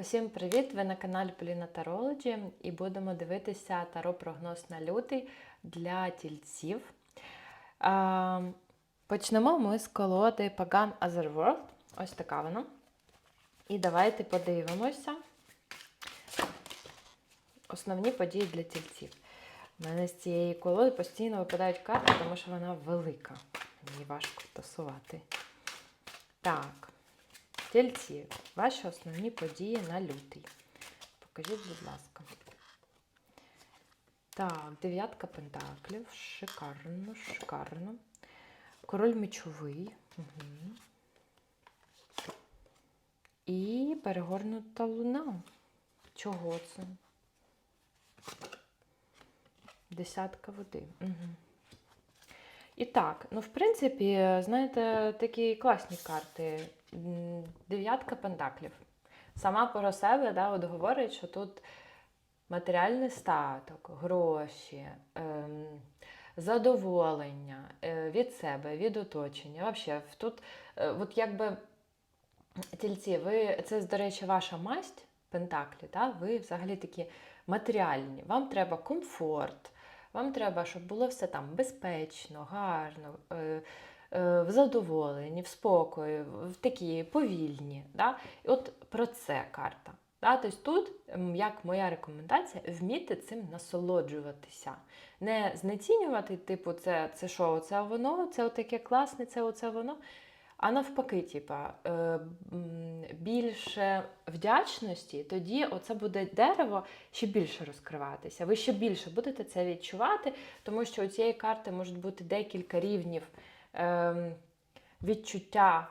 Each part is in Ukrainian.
Усім привіт! Ви на каналі Поліна Тарологі і будемо дивитися таро-прогноз на лютий для тільців. Почнемо ми з колоди Pagan Otherworld. Ось така вона. І давайте подивимося основні події для тільців. У мене з цієї колоди постійно випадають карти, тому що вона велика. Її важко тасувати. Так. Тільці, ваші основні події на лютий. Покажіть, будь ласка. Так, дев'ятка пентаклів. Шикарно, шикарно. Король мечовий. Угу. І перегорнута луна. Чого це? Десятка води. Угу. І так, ну, в принципі, знаєте, такі класні карти. Дев'ятка пентаклів. Сама про себе да, от говорить, що тут матеріальний статок, гроші, ем, задоволення е, від себе, від оточення. Взагалі, тут, е, от якби тільці, ви, це, до речі, ваша масть пентаклі, да? ви взагалі такі матеріальні. Вам треба комфорт. Вам треба, щоб було все там безпечно, гарно, е, в задоволенні, в спокої, в такі повільні. Да? І от про це карта. Да? Тобто тут, як моя рекомендація, вміти цим насолоджуватися. Не знецінювати, типу, це, це що, оце воно, це таке класне, це оце воно. А навпаки, типа, е, більше вдячності, тоді оце буде дерево ще більше розкриватися. Ви ще більше будете це відчувати, тому що у цієї карти можуть бути декілька рівнів е, відчуття,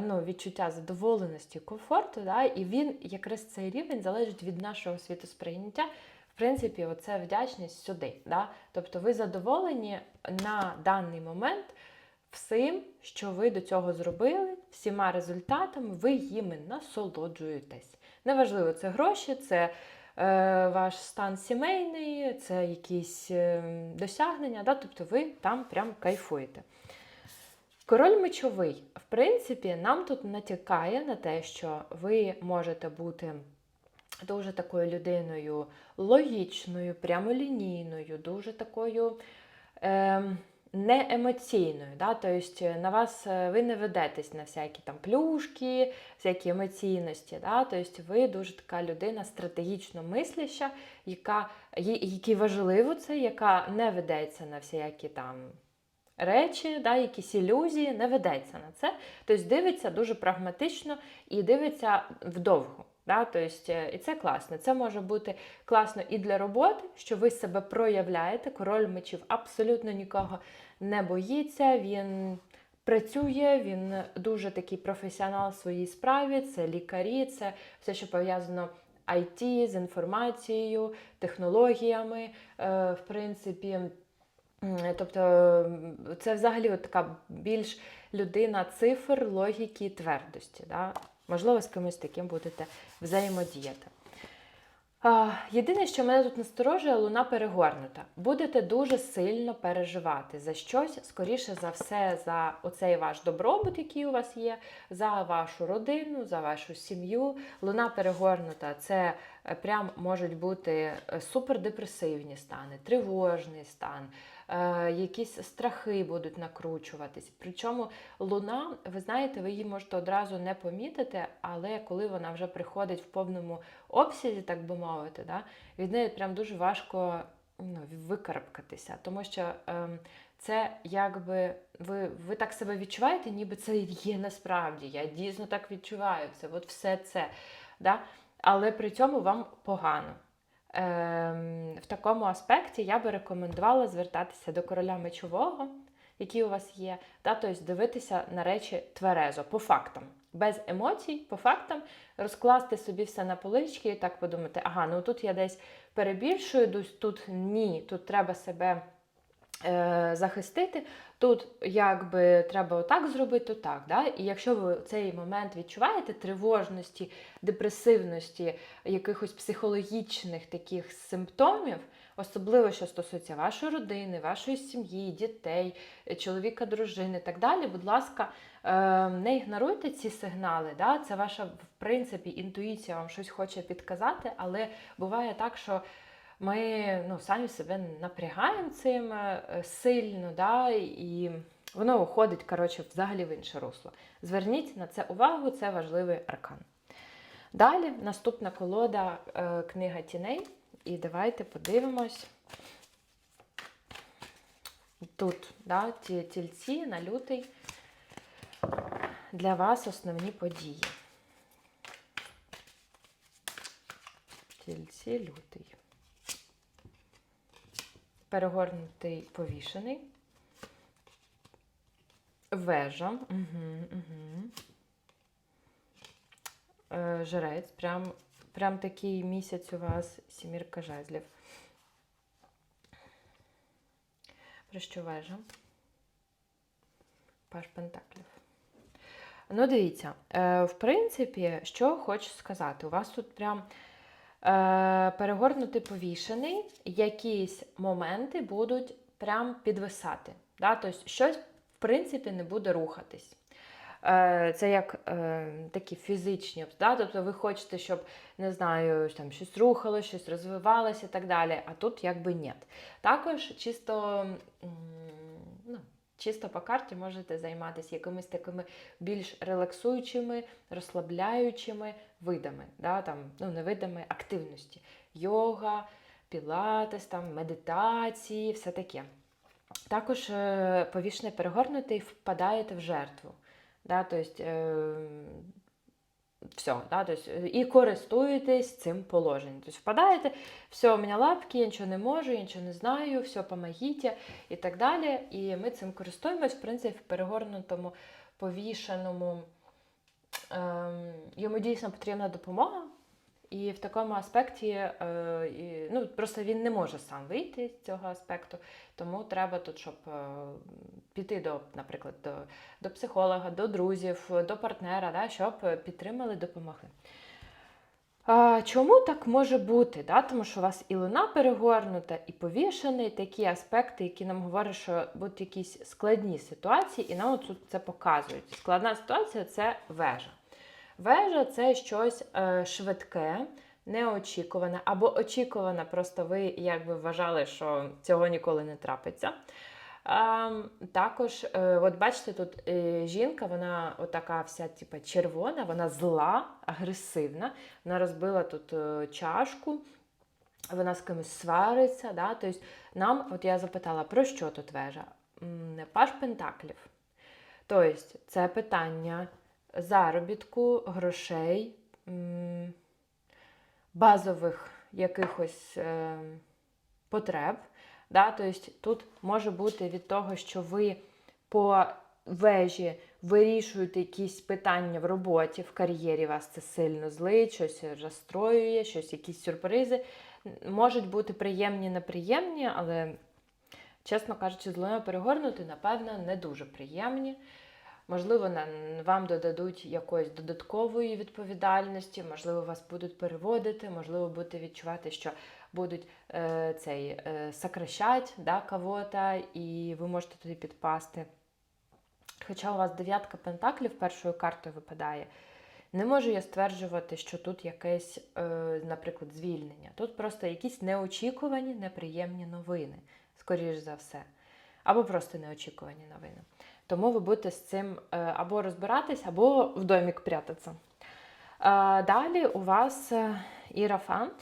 ну, відчуття задоволеності, комфорту. Да? І він, якраз цей рівень залежить від нашого світосприйняття. В принципі, оце вдячність сюди. Да? Тобто ви задоволені на даний момент всім, що ви до цього зробили, всіма результатами, ви їми насолоджуєтесь. Неважливо, це гроші, це е, ваш стан сімейний, це якісь е, досягнення, да? тобто ви там прям кайфуєте. Король мечовий, в принципі, нам тут натякає на те, що ви можете бути дуже такою людиною логічною, прямолінійною, дуже такою. Ем, не емоційною. Да? Тобто на вас е, ви не ведетесь на всякі там плюшки, всякі емоційності. Да? Тобто ви дуже така людина стратегічно мисляща, яка, якій важливо це, яка не ведеться на всякі там речі, да? якісь ілюзії, не ведеться на це. Тобто дивиться дуже прагматично і дивиться вдовго. Да? Тобто, е, і це класно. Це може бути класно і для роботи, що ви себе проявляєте. Король мечів абсолютно нікого не боїться. Він працює, він дуже такий професіонал в своїй справі. Це лікарі, це все, що пов'язано IT, з інформацією, технологіями. Е, В принципі, Тобто це взагалі от така більш людина цифр, логіки і твердості. Да? Можливо, з кимось таким будете взаємодіяти. Єдине, що мене тут насторожує, луна перегорнута. Будете дуже сильно переживати за щось, скоріше за все, за оцей ваш добробут, який у вас є, за вашу родину, за вашу сім'ю. Луна перегорнута це е, прям можуть бути е, супердепресивні стани, тривожний стан, е, якісь страхи будуть накручуватись. Причому луна, ви знаєте, ви її можете одразу не помітити, але коли вона вже приходить в повному обсязі, так би мовити, да, від неї прям дуже важко ну, викарабкатися, тому що ем, це якби ви, ви так себе відчуваєте, ніби це є насправді. Я дійсно так відчуваю це, от все це. Да? Але при цьому вам погано. Ем, в такому аспекті я би рекомендувала звертатися до короля мечового, який у вас є, та тобто дивитися на речі тверезо, по фактам, без емоцій, по фактам, розкласти собі все на полички і так подумати, ага, ну тут я десь перебільшую, тут ні, тут треба себе захистити. Тут якби треба отак зробити, так. Да? І якщо ви цей момент відчуваєте тривожності, депресивності, якихось психологічних таких симптомів, особливо що стосується вашої родини, вашої сім'ї, дітей, чоловіка, дружини і так далі, будь ласка, Е, не ігноруйте ці сигнали. Да? Це ваша, в принципі, інтуїція вам щось хоче підказати, але буває так, що ми ну, самі себе напрягаємо цим е, сильно, да? і воно уходить коротше, взагалі в інше русло. Зверніть на це увагу, це важливий аркан. Далі наступна колода е, книга тіней. І давайте подивимось. Тут да, ті тільці на лютий для вас основні події. Тільці лютий. Перегорнутий повішений. Вежа. Угу, угу. Е, Жрець. Прям, прям такий місяць у вас сімірка жезлів. Про що вежа? Паш Пентаклів. Ну, дивіться, е, в принципі, що хочу сказати, у вас тут прям е, перегорнутий повішений, якісь моменти будуть прям підвисати. Да? Тобто щось, в принципі, не буде рухатись. Е, Це як е, такі фізичні, да? тобто ви хочете, щоб не знаю, там щось рухалося, щось розвивалося і так далі. А тут якби ні. Також чисто, чисто по карті можете займатися якимись такими більш релаксуючими, розслабляючими видами, да? там, ну, не видами активності. Йога, пілатес, там, медитації, все таке. Також е, повішений перегорнутий впадаєте в жертву. Да, тобто, все, да, то есть, э, і користуєтесь цим положенням. Тобто впадаєте, все, у мене лапки, я нічого не можу, я нічого не знаю, все, помогіть і так далі. І ми цим користуємось, в принципі, в перегорнутому, повішеному. Ем, йому дійсно потрібна допомога. І в такому аспекті е, ну, просто він не може сам вийти з цього аспекту, тому треба тут, щоб е, піти до, наприклад, до, до психолога, до друзів, до партнера, да, щоб підтримали, допомогли. А, чому так може бути? Да? Тому що у вас і луна перегорнута, і повішений такі аспекти, які нам говорять, що будуть якісь складні ситуації, і нам тут це показують. Складна ситуація це вежа. Вежа це щось е, швидке, неочікуване, або очікуване, просто ви якби вважали, що цього ніколи не трапиться. Е, також, е, от бачите, тут е, жінка, вона отака вся типу, червона, вона зла, агресивна. Вона розбила тут чашку, вона з кимось свариться. Да? Тобто нам, от я запитала, про що тут вежа? Паш Пентаклів. Тобто, це питання заробітку, грошей, базових якихось е, потреб. Да? Тобто тут може бути від того, що ви по вежі вирішуєте якісь питання в роботі, в кар'єрі вас це сильно злить, щось розстроює, щось, якісь сюрпризи. Можуть бути приємні, неприємні, але, чесно кажучи, з луною перегорнути, напевно, не дуже приємні. Можливо, вам додадуть якоїсь додаткової відповідальності, можливо, вас будуть переводити, можливо, будете відчувати, що будуть е, цей е, сокращать да, кого-то, і ви можете туди підпасти. Хоча у вас дев'ятка пентаклів першою картою випадає, не можу я стверджувати, що тут якесь, е, наприклад, звільнення. Тут просто якісь неочікувані, неприємні новини, скоріш за все. Або просто неочікувані новини. Тому ви будете з цим е, або розбиратись, або в домік прятатися. Е, Далі у вас е, ірафант.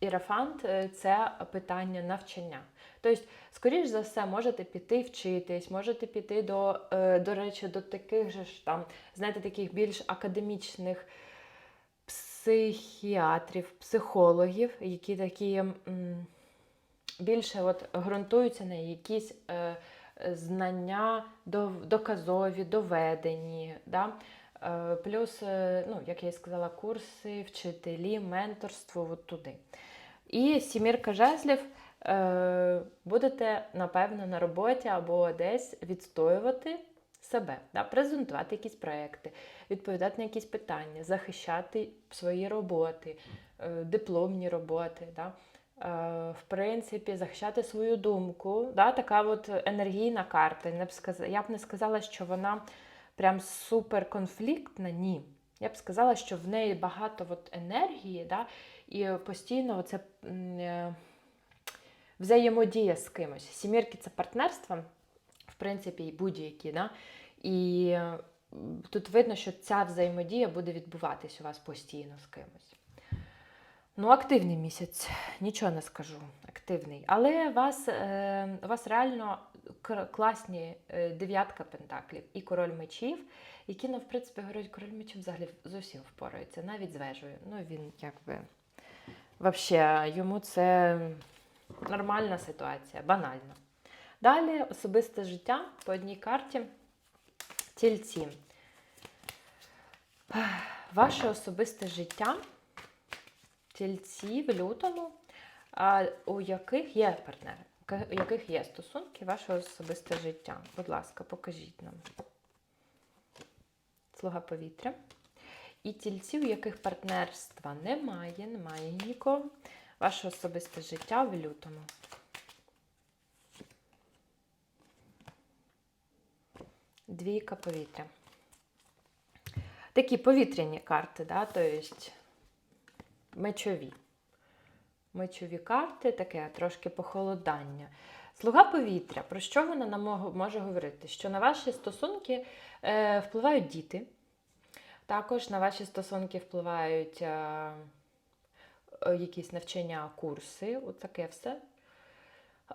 Ірафант це питання навчання. Тобто, скоріш за все, можете піти вчитись, можете піти до, до речі, до таких же ж там, знаєте, таких більш академічних психіатрів, психологів, які такі м, більше от ґрунтуються на якісь знання доказові, доведені. Да? Е, Плюс, е, ну, як я і сказала, курси, вчителі, менторство от туди. І сімірка жезлів е, будете, напевно, на роботі або десь відстоювати себе, да? презентувати якісь проекти, відповідати на якісь питання, захищати свої роботи, дипломні роботи. Да? Е, В принципі, захищати свою думку. Да? Така от енергійна карта. Я б не сказала, що вона прям супер конфліктна, ні. Я б сказала, що в неї багато от енергії, да, і постійно це взаємодія з кимось. Сімірки це партнерство, в принципі, і будь-які. Да? І тут видно, що ця взаємодія буде відбуватись у вас постійно з кимось. Ну, активний місяць, нічого не скажу. Активний. Але у вас, е, у вас реально класні е, дев'ятка пентаклів і король мечів, які, ну, в принципі, говорять, король мечів взагалі з усім впорається, навіть з вежею. Ну, він якби. Взагалі, йому це нормальна ситуація, банальна. Далі особисте життя по одній карті. Тільці. Ваше особисте життя, тільці в лютому, у яких є партнери, у яких є стосунки, ваше особисте життя. Будь ласка, покажіть нам. Слуга повітря. І тільці, у яких партнерства немає, немає нікого. Ваше особисте життя в лютому. Двійка повітря. Такі повітряні карти, да, тобто мечові. Мечові карти, таке трошки похолодання. Слуга повітря, про що вона нам може говорити? Що на ваші стосунки е, впливають діти, також на ваші стосунки впливають е, е, якісь навчання, курси, таке все.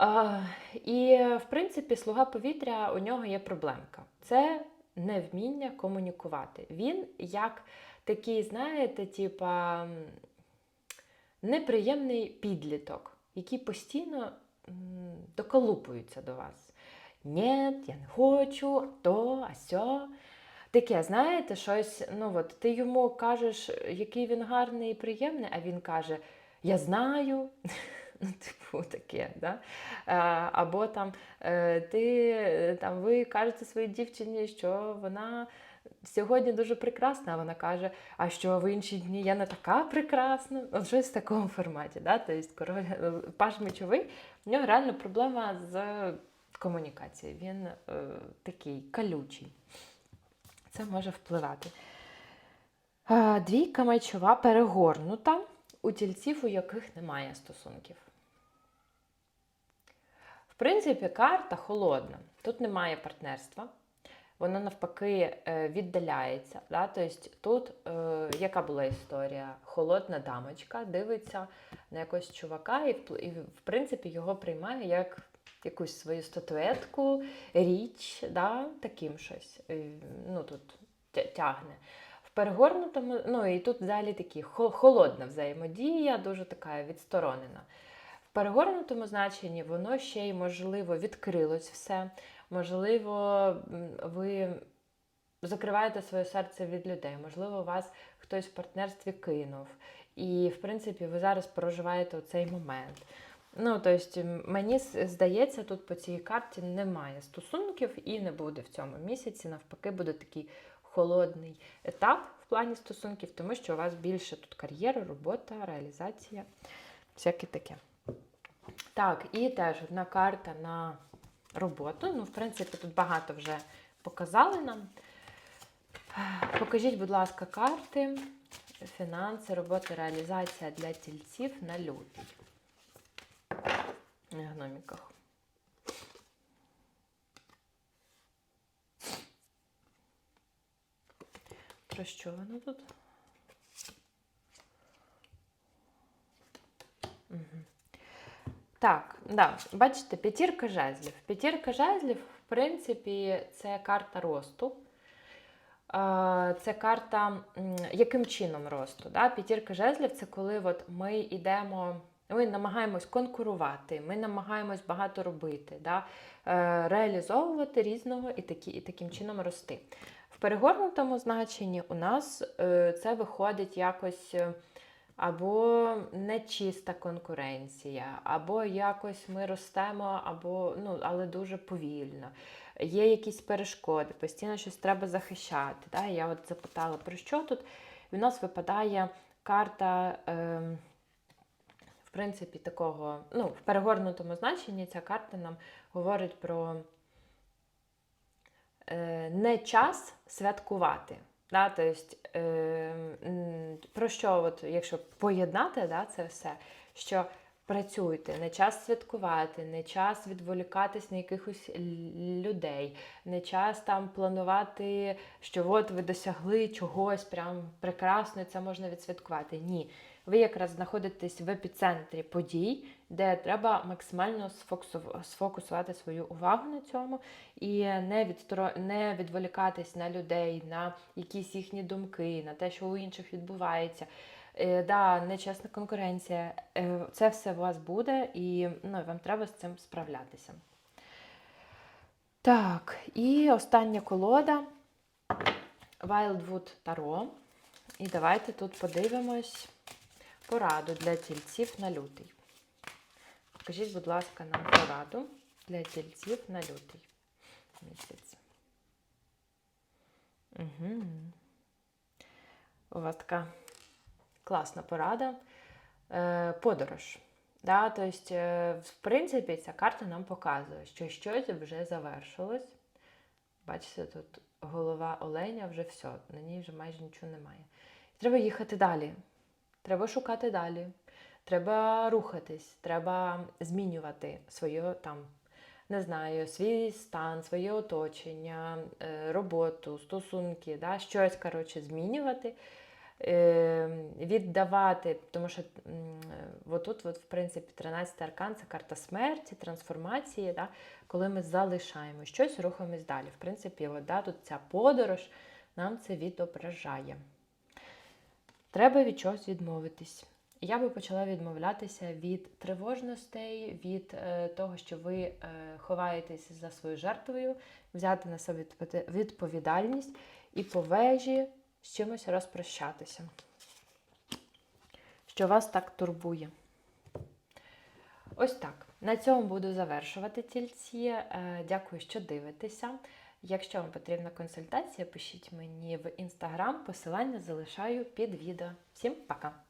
Е, і, в принципі, слуга повітря у нього є проблемка. Це невміння комунікувати. Він як такий, знаєте, типа неприємний підліток, який постійно доколупується до вас. Ні, я не хочу, то, а сьо. Таке, знаєте, щось, ну от ти йому кажеш, який він гарний і приємний, а він каже: Я знаю. Ну, типу, таке, да? Або там е, ти там ви кажете своїй дівчині, що вона сьогодні дуже прекрасна, а вона каже, а що в інші дні я не така прекрасна. От щось в такому форматі. Да? Тобто король паш мечовий, в нього реально проблема з комунікацією. Він е, такий калючий. Це може впливати. Двійка мечова перегорнута у тільців, у яких немає стосунків. В принципі, карта холодна. Тут немає партнерства. Вона навпаки е, віддаляється. Да? Тобто Тут е, яка була історія? Холодна дамочка дивиться на якогось чувака і, і в принципі, його приймає як якусь свою статуетку, річ, да? таким щось. Ну, тут тягне. В перегорнутому, ну і тут далі такі холодна взаємодія, дуже така відсторонена. В перегорнутому значенні воно ще й, можливо, відкрилось все. Можливо, ви закриваєте своє серце від людей, можливо, вас хтось в партнерстві кинув. І, в принципі, ви зараз проживаєте цей момент. Ну, тобто, мені здається, тут по цій карті немає стосунків і не буде в цьому місяці. Навпаки, буде такий холодний етап в плані стосунків, тому що у вас більше тут кар'єра, робота, реалізація, всяке таке. Так, і теж одна карта на роботу. Ну, в принципі, тут багато вже показали нам. Покажіть, будь ласка, карти, фінанси, робота, реалізація для тільців на лютий. В гноміках. Про що воно тут? Угу. Так, да, бачите, п'ятірка жезлів. П'ятірка жезлів, в принципі, це карта росту. Це карта, яким чином росту. Да? П'ятірка жезлів це коли от ми йдемо, ми намагаємось конкурувати, ми намагаємось багато робити, да? Е, реалізовувати різного і, такі, і таким чином рости. В перегорнутому значенні у нас е, це виходить якось. Або нечиста конкуренція, або якось ми ростемо, або, ну, але дуже повільно. Є якісь перешкоди, постійно щось треба захищати. Да? Я от запитала, про що тут? В нас випадає карта. Е, в принципі, такого, ну, в перегорнутому значенні ця карта нам говорить про е, не час святкувати. Да? Тобто, е, про що, от, якщо поєднати да, це все, що працюйте, не час святкувати, не час відволікатись на якихось людей, не час там планувати, що от ви досягли чогось прям прекрасно, і це можна відсвяткувати. Ні. Ви якраз знаходитесь в епіцентрі подій, де треба максимально сфокусувати свою увагу на цьому і не, відстро... не відволікатись на людей, на якісь їхні думки, на те, що у інших відбувається. Е, да, нечесна конкуренція. Е, це все у вас буде, і ну, вам треба з цим справлятися. Так, і остання колода Wildwood Tarot. І давайте тут подивимось пораду для тільців на лютий. Покажіть, будь ласка, нам пораду для тільців на лютий місяць. Угу. У вас така класна порада. Е, подорож. Да, тобто, е, в принципі, ця карта нам показує, що щось вже завершилось. Бачите, тут голова оленя вже все, на ній вже майже нічого немає. Треба їхати далі. Треба шукати далі. Треба рухатись, треба змінювати своє там, не знаю, свій стан, своє оточення, е, роботу, стосунки, да, щось коротше, змінювати, е, віддавати, тому що м, отут, от, в принципі, 13 аркан це карта смерті, трансформації, да, коли ми залишаємо щось, рухаємось далі. В принципі, от, да, тут ця подорож нам це відображає. Треба від чогось відмовитись. Я би почала відмовлятися від тривожностей, від е, того, що ви е, ховаєтесь за своєю жертвою, взяти на себе відповідальність і по вежі з чимось розпрощатися, що вас так турбує. Ось так. На цьому буду завершувати тільці. Е, Дякую, що дивитеся. Якщо вам потрібна консультація, пишіть мені в інстаграм, посилання залишаю під відео. Всім пока!